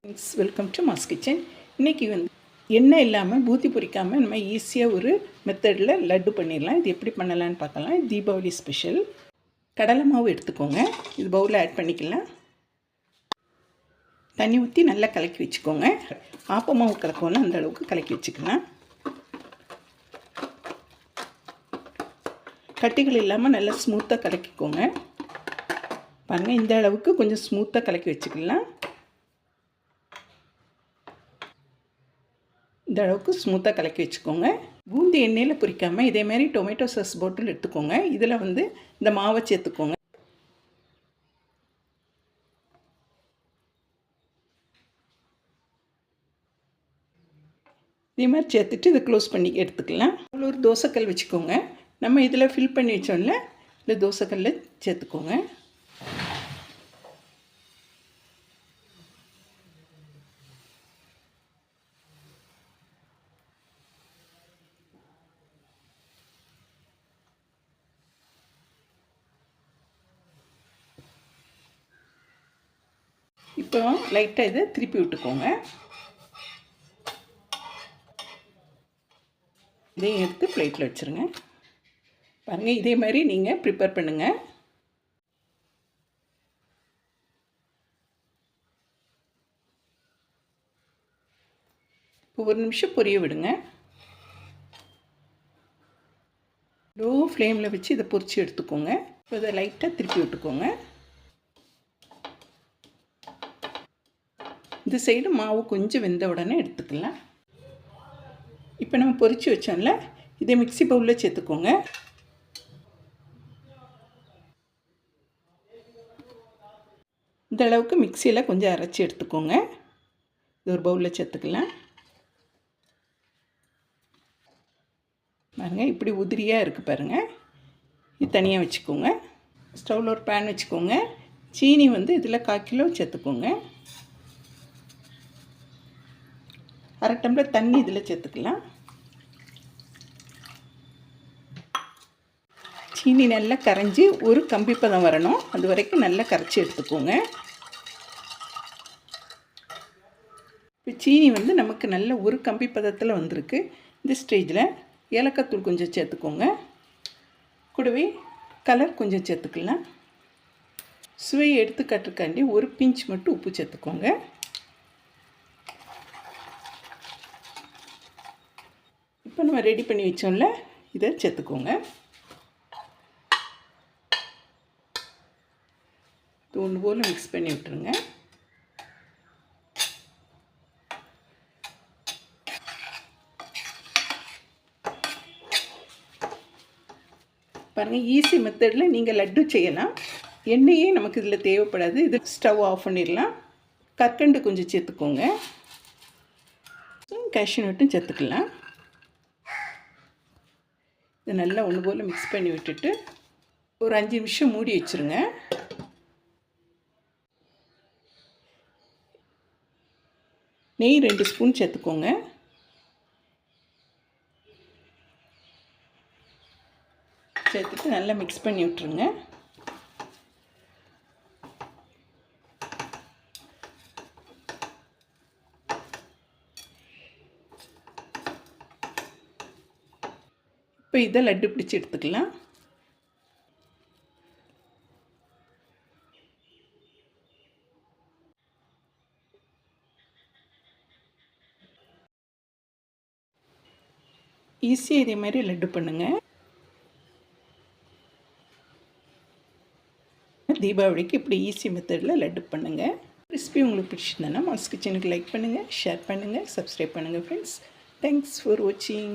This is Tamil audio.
Friends welcome to mass kitchen இன்றைக்கி வந்து எண்ணெய் இல்லாமல் பூத்தி பொரிக்காமல் நம்ம ஈஸியாக ஒரு மெத்தடில் லட்டு பண்ணிடலாம். இது எப்படி பண்ணலான்னு பார்க்கலாம். தீபாவளி ஸ்பெஷல் கடலை மாவு எடுத்துக்கோங்க. இது பவுலில் ஆட் பண்ணிக்கலாம். தண்ணி ஊற்றி நல்லா கலக்கி வச்சுக்கோங்க. ஆப்ப மாவு கலக்கணும் அந்த அளவுக்கு கலக்கி வச்சுக்கலாம். கட்டிகள் இல்லாமல் நல்லா ஸ்மூத்தாக கலக்கிக்கோங்க. பாருங்கள் இந்த அளவுக்கு கொஞ்சம் ஸ்மூத்தாக கலக்கி வச்சுக்கலாம். இந்த அளவுக்கு ஸ்மூத்தாக கலக்கி வச்சுக்கோங்க. பூந்தி எண்ணெயில் பொரிக்காமல் இதேமாரி டொமேட்டோ சாஸ் போட்டில் எடுத்துக்கோங்க. இதில் வந்து இந்த மாவை சேர்த்துக்கோங்க. இதே மாதிரி சேர்த்துட்டு இதை க்ளோஸ் பண்ணி எடுத்துக்கலாம். அவ்வளோ ஒரு தோசைக்கல் வச்சுக்கோங்க. நம்ம இதில் ஃபில் பண்ணி வச்சோம்ல இந்த தோசைக்கல்ல சேர்த்துக்கோங்க. இப்போ லைட்டாக இதை திருப்பி விட்டுக்கோங்க. இதையும் எடுத்து பிளேட்டில் வச்சுருங்க. பாருங்கள் இதே மாதிரி நீங்கள் ப்ரிப்பேர் பண்ணுங்கள் இப்போ ஒரு நிமிஷம் பொரிய விடுங்க. லோ ஃப்ளேமில் வச்சு இதை பொரித்து எடுத்துக்கோங்க. இப்போ இதை லைட்டாக திருப்பி விட்டுக்கோங்க. இந்த சைடு மாவு கொஞ்சம் வெந்த உடனே எடுத்துக்கலாம். இப்போ நம்ம பொரித்து வச்சோம்ல இதை மிக்சி பவுலில் சேர்த்துக்கோங்க. இந்த அளவுக்கு மிக்சியில் கொஞ்சம் அரைச்சி எடுத்துக்கோங்க. இது ஒரு பவுலில் சேர்த்துக்கலாம். பாருங்கள் இப்படி உதிரியாக இருக்குது பாருங்கள் இது தனியாக வச்சுக்கோங்க. ஸ்டவ்வில் ஒரு பேன் வச்சுக்கோங்க. சீனி வந்து இதில் கால் கிலோ சேர்த்துக்கோங்க. அரை டம்ளர் தண்ணி இதில் சேர்த்துக்கலாம். சீனி நல்லா கரைஞ்சி ஒரு கம்பி பதம் வரணும். அது வரைக்கும் நல்லா கரைச்சி எடுத்துக்கோங்க. இப்போ சீனி வந்து நமக்கு நல்ல ஒரு கம்பி பதத்தில் வந்திருக்கு. இந்த ஸ்டேஜில் ஏலக்காத்தூள் கொஞ்சம் சேர்த்துக்கோங்க. கூடவே கலர் கொஞ்சம் சேர்த்துக்கலாம். சுவையை எடுத்துக்காட்டுக்காண்டி ஒரு பிஞ்ச் மட்டும் உப்பு சேர்த்துக்கோங்க. இப்போ நம்ம ரெடி பண்ணி வச்சோம்ல இதை சேர்த்துக்கோங்க. தூண்டு போல் மிக்ஸ் பண்ணி விட்டுருங்க. பாருங்கள் ஈஸி மெத்தடில் நீங்கள் லட்டு செய்யலாம். எண்ணெயே நமக்கு இதில் தேவைப்படாது. இது ஸ்டவ் ஆஃப் பண்ணிடலாம். கற்கண்டு கொஞ்சம் சேர்த்துக்கோங்க. கேஷ்யூ நட்டும் சேர்த்துக்கலாம். இது நல்லா ஒன்று போல் மிக்ஸ் பண்ணி விட்டுட்டு ஒரு அஞ்சு நிமிஷம் மூடி வச்சுருங்க. நெய் ரெண்டு ஸ்பூன் சேர்த்துக்கோங்க. சேர்த்துட்டு நல்லா மிக்ஸ் பண்ணி விட்டுருங்க. இப்போ இதை லட்டு பிடிச்சி எடுத்துக்கலாம். ஈஸியாக இதே மாதிரி லட்டு பண்ணுங்கள் தீபாவளிக்கு இப்படி ஈஸி மெத்தடில் லட்டு பண்ணுங்கள் ரெசிபி உங்களுக்கு பிடிச்சிருந்தேன்னா மாஸ் கிச்சனுக்கு லைக் பண்ணுங்கள் ஷேர் பண்ணுங்கள் சப்ஸ்கிரைப் பண்ணுங்கள் ஃப்ரெண்ட்ஸ் தேங்க்ஸ் ஃபார் வாட்சிங்